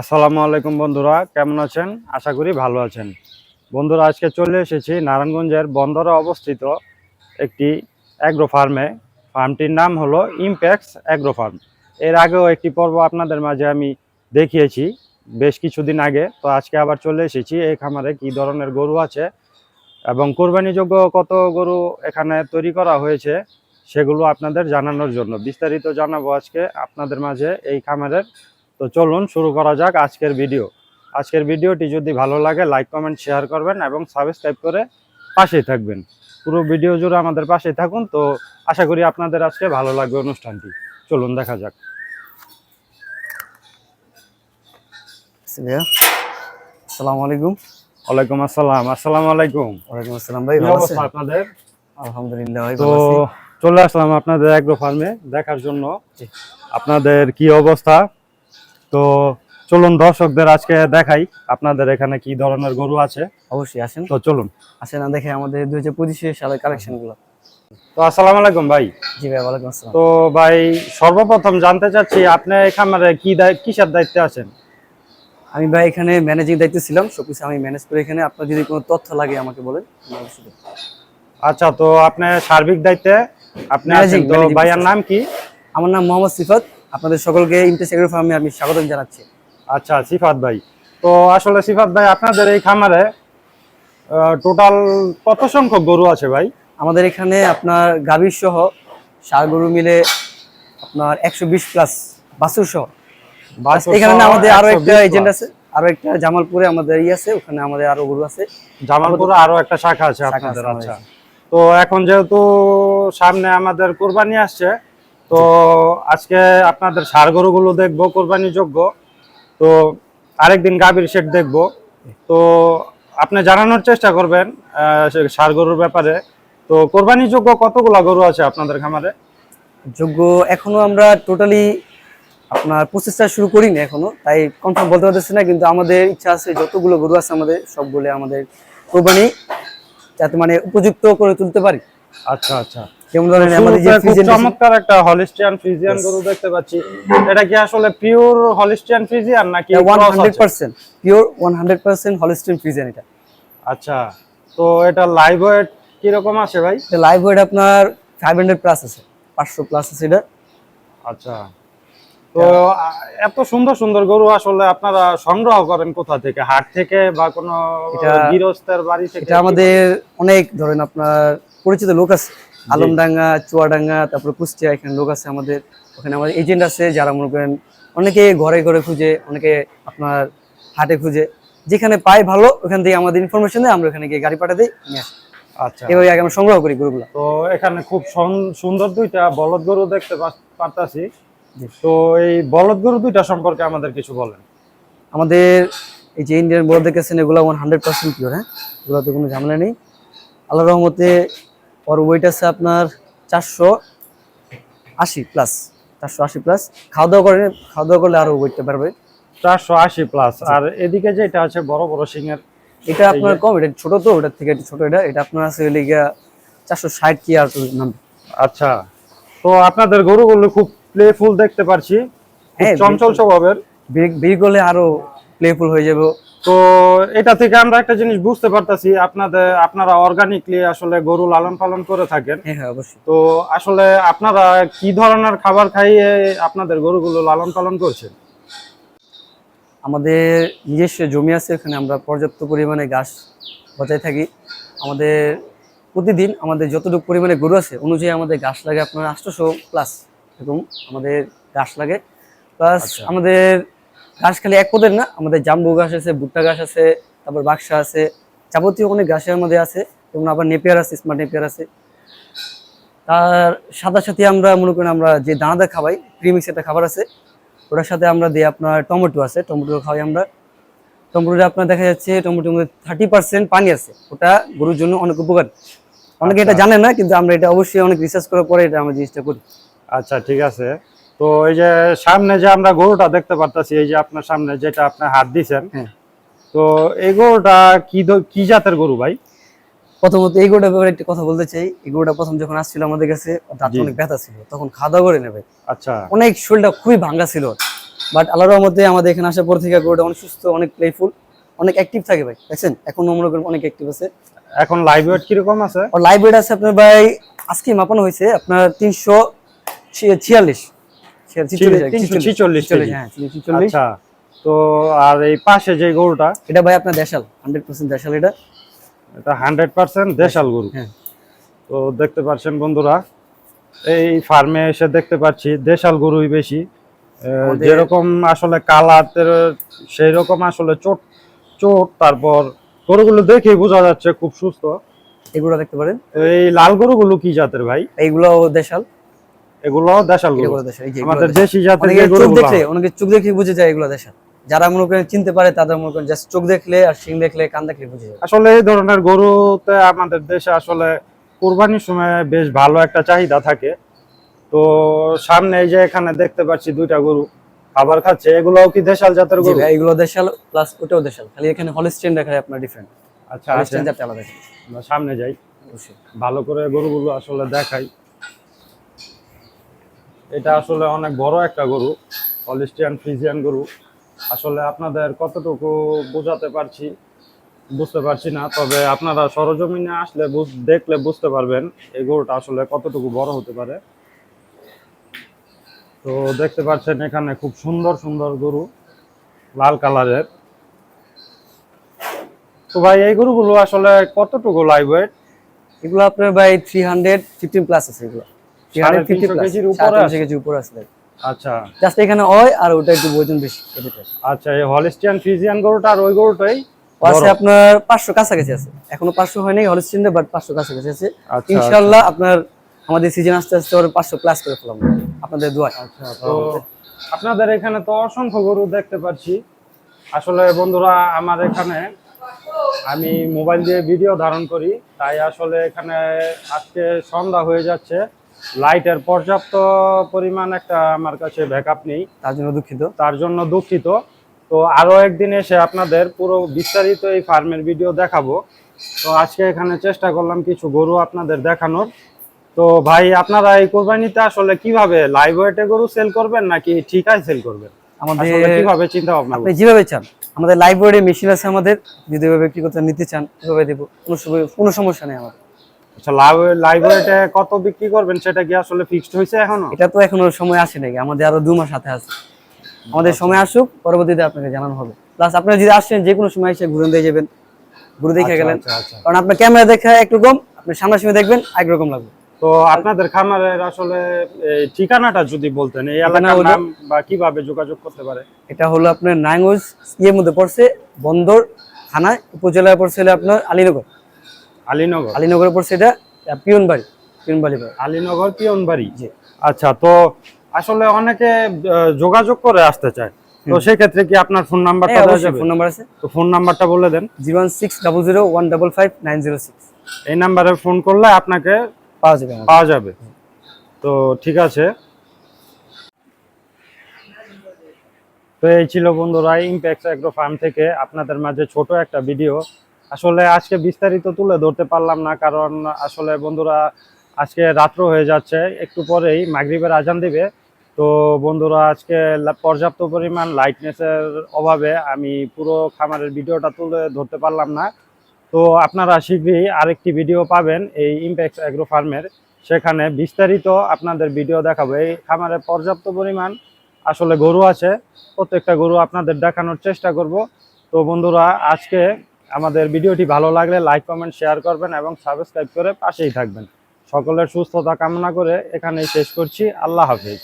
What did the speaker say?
আসসালামু আলাইকুম বন্ধুরা, কেমন আছেন? আশা করি ভালো আছেন। বন্ধুরা, আজকে চলে এসেছি নারায়ণগঞ্জের বন্দরে অবস্থিত একটি অ্যাগ্রো ফার্মে ফার্মটির নাম হলো ইমপ্যাক্স অ্যাগ্রো ফার্ম এর আগেও একটি পর্ব আপনাদের মাঝে আমি দেখিয়েছি বেশ কিছুদিন আগে। তো আজকে আবার চলে এসেছি এই খামারে কি ধরনের গরু আছে এবং কোরবানিযোগ্য কত গরু এখানে তৈরি করা হয়েছে সেগুলো আপনাদের জানানোর জন্য। বিস্তারিত জানাব আজকে আপনাদের মাঝে এই খামারের তো চলুন শুরু করা যাক আজকের ভিডিও। আজকের ভিডিওটি যদি ভালো লাগে লাইক কমেন্ট শেয়ার করবেন এবং সাবস্ক্রাইব করে পাশেই থাকবেন। পুরো ভিডিও জুড়ে আমাদের পাশেই থাকুন। তো আশা করি আপনাদের আজকে ভালো লাগবে অনুষ্ঠানটি। চলুন দেখা যাক। আসসালামু আলাইকুম। ওয়ালাইকুম আসসালাম। আসসালামু আলাইকুম। ওয়ালাইকুম আসসালাম ভাই ভালো আছেন? আপনাদের? আলহামদুলিল্লাহ ভাই তো ভালো আছি। চলে আসলাম আপনাদের অ্যাগ্রো ফার্মে দেখার জন্য। আপনাদের কি অবস্থা? তো চলুন দর্শকদের আজকে দেখাই আপনাদের এখানে কি ধরনের গরু আছে। অবশ্যই আসেন। তো চলুন। আসেন না দেখে আমাদের দুই হাজার পঁচিশে সালের কালেকশনগুলো তো আসসালামু আলাইকুম ভাই। জি ভাই ওয়ালাইকুম আসসালাম। তো ভাই সর্বপ্রথম জানতে চাচ্ছি আপনি খামারে কি কিসের দায়িত্বে আছেন? আমি ভাই এখানে ম্যানেজিং দায়িত্ব ছিলাম সবকিছু আমি ম্যানেজ করে এখানে। আপনার যদি কোনো তথ্য লাগে আমাকে বলেন। আচ্ছা তো আপনি সার্বিক দায়িত্বে আপনি আছেন তো ভাইয়ার নাম কি? আমার নাম মোহাম্মদ সিফাত। আপনাদের সকলকে ইন্টারসেক্টর ফার্মে আমি স্বাগতম জানাচ্ছি। আচ্ছা সিফাত ভাই। তো আসলে সিফাত ভাই আপনাদের এই খামারে টোটাল কত সংখ্যক গরু আছে ভাই? আমাদের এখানে আপনার গাভীর সহ সার গরু মিলে আপনার একশো বিশ প্লাস বাসুর সহ। এখানে আমাদের আরও একটা এজেন্ট আছে আরও একটা জামালপুরে আমাদের ই আছে ওখানে আমাদের আরও গরু আছে। জামালপুরে আরও একটা শাখা আছে আপনাদের আচ্ছা। তো এখন যেহেতু সামনে আমাদের কোরবানি আসছে তো আজকে আপনাদের সার গরুগুলো দেখব কোরবানি যোগ্য তো আরেকদিন গাভীর শেড দেখব। তো আপনি জানানোর চেষ্টা করবেন সার গরুর ব্যাপারে। তো কোরবানি যোগ্য কতগুলো গরু আছে আপনাদের খামারে? যোগ্য এখনও আমরা টোটালি আপনার প্রসেসটা শুরু করিনি এখনও তাই কনফার্ম বলতে পারতেছি না কিন্তু আমাদের ইচ্ছা আছে যতগুলো গরু আছে আমাদের সবগুলো আমাদের কোরবানি যাতে মানে উপযুক্ত করে তুলতে পারি। আচ্ছা আচ্ছা। যেমন ধরেন আমাদের যে ফ্রিজের চমৎকার একটা হলিস্টিয়ান ফ্রিজিয়ান গরু দেখতে পাচ্ছি। এটা কি আসলে পিওর হলিস্টিয়ান ফ্রিজিয়ান নাকি ওয়ান cross হান্ড্রেড আছে? Percent pure one hundred percent Holstein Friesian এটা। আচ্ছা তো এটা লাইভ ওয়েট কীরকম আছে ভাই? লাইভ ওয়েট আপনার ফাইভ হান্ড্রেড প্লাস আছে পাঁচশো প্লাস আছে এটা। আচ্ছা তো এত সুন্দর সুন্দর গরু আসলে আপনারা সংগ্রহ করেন কোথা থেকে? হাট থেকে বা কোনো গৃহস্থের বাড়ি থেকে? এটা আমাদের অনেক ধরেন আপনার পরিচিত লোক আছে আলমডাঙ্গা চুয়াডাঙ্গা তারপরে কুষ্টিয়া এখানে লোক আছে আমাদের। ওখানে আমাদের এজেন্ট আছে যারা মনে করেন অনেকে ঘরে ঘরে খুঁজে অনেকে আপনার হাটে খুঁজে। যেখানে পাই ভালো ওখান থেকে আমাদের ইনফরমেশন দেয় আমরা ওখানে গিয়ে গাড়ি পাঠা দিই নিয়ে আসি। আচ্ছা। এভাবে আগে আমরা সংগ্রহ করি গরুগুলো। তো এখানে খুব সুন্দর দুইটা বলদ গরু দেখতে পারতাছি। তো এই বলদ গরু দুইটা সম্পর্কে আমাদের কিছু বলেন। আমাদের এই যে ইন্ডিয়ান বড় দেখেছেন এগুলো ওয়ান হান্ড্রেড পার্সেন্ট পিওর হ্যাঁ? এগুলোতে কোনো ঝামেলা নেই। আল্লাহ রহমতে ওর ওয়েট আছে আপনার চারশো আশি প্লাস চারশো আশি প্লাস খাওয়া দাওয়া করে খাওয়া দাওয়া করলে আরও ওয়েটটা বাড়বে। চারশো আশি প্লাস আর এদিকে যেটা আছে বড় বড় সিংহের এটা আপনার কম এটা ছোট তো ওটার থেকে ছোট এটা। এটা আপনার আছে হলে গিয়া চারশো ষাট কি আর নামবে আচ্ছা। তো আপনাদের গরুগুলো খুব প্লেফুল দেখতে পারছি। হ্যাঁ, চঞ্চল স্বভাবের। বিক্রি করলে আরও প্লেফুল হয়ে যাবে। তো এটা থেকে আমরা একটা জিনিস বুঝতে পারতাছি আপনাদের আপনারা অর্গানিকলি আসলে গরু লালন পালন করে থাকেন। হ্যাঁ হ্যাঁ অবশ্যই। তো আসলে আপনারা কি ধরনের খাবার খাইয়ে আপনাদের গরুগুলো লালন পালন করছেন? আমাদের নিজস্ব জমি আছে এখানে আমরা পর্যাপ্ত পরিমাণে ঘাস বজায় থাকি। আমাদের প্রতিদিন আমাদের যতটুকু পরিমাণে গরু আছে অনুযায়ী আমাদের ঘাস লাগে আপনার আটশোশো প্লাস এরকম আমাদের ঘাস লাগে। প্লাস আচ্ছা। আমাদের ঘাস খালি এক পদের না আমাদের জাম্বু ঘাস আছে ভুট্টা ঘাস আছে তারপর বাক্সা আছে যাবতীয় অনেক ঘাসের মধ্যে আছে এবং আবার নেপিয়ার আছে স্মার্ট নেপিয়ার আছে। তার সাথে সাথে আমরা মনে করেন আমরা যে দানাদার খাবাই প্রিমিক্স একটা খাবার আছে ওটার সাথে আমরা দিই আপনার টমেটো আছে টমেটো খাওয়াই আমরা। টমেটোটা আপনার দেখা যাচ্ছে টমেটোর মধ্যে থার্টি পার্সেন্ট পানি আছে ওটা গরুর জন্য অনেক উপকার। অনেকে এটা আচ্ছা। জানে না কিন্তু আমরা এটা অবশ্যই অনেক রিসার্চ করার পরে এটা আমরা জিনিসটা করি। আচ্ছা ঠিক আছে। তো এই যে সামনে যে আমরা গরুটা দেখতে পারতাছি এই যে আপনার সামনে যেটা আপনি হাত দিছেন হ্যাঁ। তো এই গরুটা কি কি জাতের গরু ভাই? প্রথমত এই গরুটার ব্যাপারে একটা কথা বলতে চাই। এই গরুটা প্রথম যখন আসছিল আমাদের কাছে দাঁতে অনেক ব্যথা ছিল তখন খাওয়া করে নেবে। আচ্ছা। অনেক শরীরটা খুবই ভাঙ্গা ছিল। বাট আল্লাহর রহমতে আমাদের এখানে আসার পর থেকে গরুটা অনেক সুস্থ অনেক প্লেফুল অনেক অ্যাক্টিভ থাকে ভাই দেখছেন? এখন করেন অনেক অ্যাক্টিভ আছে। এখন লাইভ ওয়েট কীরকম আছে? লাইভ ওয়েট আছে আপনার ভাই আজকে মাপানো হয়েছে আপনার তিনশো ছিয়াল্লিশ। ছিচল্লিশ হ্যাঁ ছিচল্লিশ তো আর এই পাশে যে গরুটা? এটা ভাই আপনার দেশাল হান্ড্রেড পার্সেন্ট দেশাল এটা। এটা হান্ড্রেড পার্সেন্ট দেশাল গরু। হ্যাঁ। তো দেখতে পাচ্ছেন বন্ধুরা এই ফার্মে এসে দেখতে পাচ্ছি দেশাল গরুই বেশি। যেরকম আসলে কালার সেই রকম আসলে চোট চোট তারপর গরুগুলো দেখেই বোঝা যাচ্ছে খুব সুস্থ। এগুলো দেখতে পারেন। এই লাল গরুগুলো কি জাতের ভাই? এইগুলো দেশাল। এগুলো দেশাল এগুলো আমাদের দেশি জাতের অনেকে চোখ দেখলে অনেকে চোখ দেখে বুঝে যায় এগুলো দেশাল। যারা মনে করেন চিনতে পারে তাদের মনে করেন জাস্ট চোখ দেখলে আর শিং দেখলে কান দেখলে বুঝে যাবে আসলে এই ধরনের গরুতে আমাদের দেশে আসলে কোরবানির সময় বেশ ভালো একটা চাহিদা থাকে। তো সামনে এই যে এখানে দেখতে পাচ্ছি দুইটা গরু খাবার খাচ্ছে। এগুলোও কি দেশাল জাতের গরু? এগুলো দেশাল প্লাস ওটাও দেশাল। খালি এখানে হলস্টেন দেখা যায় আপনার ডিফারেন্ট আচ্ছা জাতটা আলাদা। সামনে যাই। ভালো করে গরুগুলো আসলে দেখাই। এটা আসলে অনেক বড় একটা গরু হলিস্টিয়ান ফ্রিজিয়ান গরু। আসলে আপনাদের কতটুকু বোঝাতে পারছি, বুঝতে পারছি না, তবে আপনারা সরজমিনে আসলে দেখলে বুঝতে পারবেন এই গরুটা আসলে কতটুকু বড় হতে পারে। তো দেখতে পাচ্ছেন এখানে খুব সুন্দর সুন্দর গরু, লাল কালারের। তো ভাই, এই গরুগুলো আসলে কতটুকু লাইভ ওয়েট এগুলো আপনার ভাই থ্রি হান্ড্রেড ফিফটিন প্লাস আছে এগুলো। থ্রি হান্ড্রেড ফিফটি 350 প্লাস কেজির উপরে আছে? কেজির উপরে আছে আচ্ছা। জাস্ট এখানে হয় আর ওটা একটু ওজন বেশি আচ্ছা এই হলিস্টিয়ান ফ্রিজিয়ান গরুটা আর ওই গরুটাই আছে আপনার পাঁচশো কাছাকাছি আছে। এখনও পাঁচশো হয়নি হলস্টেন্ডে বাট পাঁচশো কাছাকাছি আছে। আপনার আমাদের সিজন আস্তে আস্তে ওর পাঁচশো প্লাস করে ফেলাম। আপনাদের দোয়ায় আচ্ছা তো আপনাদের এখানে তো অসংখ্য গরু দেখতে পাচ্ছি। আসলে বন্ধুরা আমার এখানে আমি মোবাইল দিয়ে ভিডিও ধারণ করি তাই আসলে এখানে আজকে সন্ধ্যা হয়ে যাচ্ছে। লাইটের পর্যাপ্ত পরিমাণ একটা আমার কাছে ব্যাকআপ নেই। তার জন্য দুঃখিত। তার জন্য দুঃখিত। তো আরও একদিন এসে আপনাদের পুরো বিস্তারিত এই ফার্মের ভিডিও দেখাবো। তো আজকে এখানে চেষ্টা করলাম কিছু গরু আপনাদের দেখানোর। তো ভাই আপনারা এই কোরবানিতে আসলে কীভাবে লাইভ ওয়েটে গরু সেল করবেন নাকি ঠিকায় সেল করবেন? আমাদের কীভাবে চিন্তা ভাবনা আপনি যেভাবে চান। আমাদের লাইব্রেরি মেশিন আছে আমাদের। যদি এভাবে ব্যক্তিগত নিতে চান এভাবে দেবো। কোনো সমস্যা নেই আমাদের। আচ্ছা লাইভ ওয়েটে কত বিক্রি করবেন? সেটা কি আসলে ফিক্সড হয়েছে এখনও? এটা তো এখনও সময় আসে নাকি আমাদের আরও দু মাস হাতে আছে। আমাদের সময় আসুক পরবর্তীতে আপনাকে জানানো হবে। প্লাস আপনারা যদি আসেন যে কোনো সময় এসে ঘুরে দিয়ে যাবেন। ঘুরে দেখে আচ্ছা, গেলেন। আচ্ছা, আচ্ছা। কারণ আপনার ক্যামেরা দেখা একরকম আপনি সামনাসামনি দেখবেন একরকম লাগবে। তো আপনাদের খামারের আসলে ঠিকানাটা যদি বলতেন এই এলাকার নাম বা কীভাবে যোগাযোগ করতে পারে? এটা হলো আপনার নাঙ্গজ ইয়ের মধ্যে পড়ছে বন্দর থানায় উপজেলায় পড়ছে আপনার আলীনগর। আলীনগর। আলীনগরে পড়ছে এটা পিয়ন বাড়ি পিয়ন বাড়ি আলীনগর পিয়নবাড়ি। জি। আচ্ছা তো আসলে অনেকে যোগাযোগ করে আসতে চায়। তো সেক্ষেত্রে কি আপনার ফোন নাম্বারটা হ্যাঁ, দেওয়া যাবে? ফোন নাম্বার আছে। তো ফোন নাম্বারটা বলে দেন। Zero one six double zero one double five nine zero six. এই নাম্বারে ফোন করলে আপনাকে পাওয়া যাবে পাওয়া যাবে। তো ঠিক আছে। তো এই ছিল বন্ধুরা ইম্প্যাক্স অ্যাগ্রো ফার্ম থেকে আপনাদের মাঝে ছোট একটা ভিডিও আসলে আজকে বিস্তারিত তুলে ধরতে পারলাম না, কারণ আসলে বন্ধুরা আজকে রাত্র হয়ে যাচ্ছে, একটু পরেই মাগরিবের আজান দিবে। তো বন্ধুরা, আজকে পর্যাপ্ত পরিমাণ লাইটনেসের অভাবে আমি পুরো খামারের ভিডিওটা তুলে ধরতে পারলাম না। তো আপনারা শীঘ্রই আরেকটি ভিডিও পাবেন এই ইম্প্যাক্স অ্যাগ্রো ফার্মের সেখানে বিস্তারিত আপনাদের ভিডিও দেখাবো। এই খামারে পর্যাপ্ত পরিমাণ আসলে গরু আছে, প্রত্যেকটা গরু আপনাদের দেখানোর চেষ্টা করব। তো বন্ধুরা, আজকে আমাদের ভিডিওটি ভালো লাগলে লাইক কমেন্ট শেয়ার করবেন এবং সাবস্ক্রাইব করে পাশেই থাকবেন। সকলের সুস্থতা কামনা করে এখানেই শেষ করছি। আল্লাহ হাফিজ।